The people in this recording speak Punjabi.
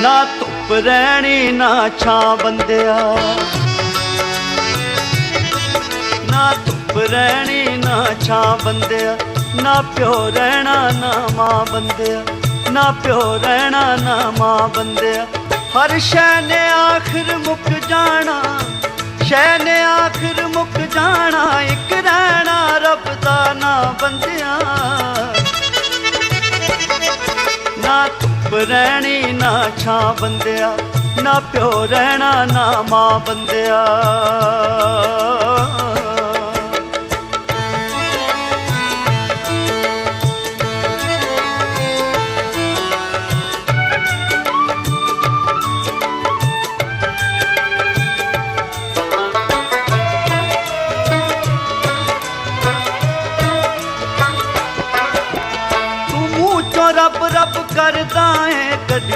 ਨਾ ਧੁੱਪ ਰਹਿਣੀ, ਨਾ ਛਾਂ ਬੰਦਿਆ। ਨਾ ਧੁੱਪ ਰਹਿਣੀ, ਨਾ ਛਾਂ ਬੰਦਿਆ। ਨਾ ਪਿਓ ਰਹਿਣਾ, ਨਾ ਮਾਂ ਬੰਦਿਆ। ਨਾ ਪਿਓ ਰਹਿਣਾ, ਨਾ ਮਾਂ ਬੰਦਿਆ। ਹਰ ਸ਼ੈ ਨੇ ਆਖਰ ਮੁੱਕ ਜਾਣਾ, ਸ਼ੈ ਨੇ ਆਖਰ ਮੁੱਕ ਜਾਣਾ। ਇੱਕ ਰਹਿਣਾ ਰੱਬ ਦਾ ਨਾ ਬੰਦਿਆ। ਨਾ ਧੁੱਪ ਰਹਿਣੀ ਨਾ ਛਾਂ ਬੰਦਿਆ ਨਾ ਪਿਓ ਰਹਿਣਾ ਨਾ ਮਾਂ ਬੰਦਿਆ। ਰੱਬ ਰੱਬ ਕਰਦਾ ਹੈ ਕਦੀ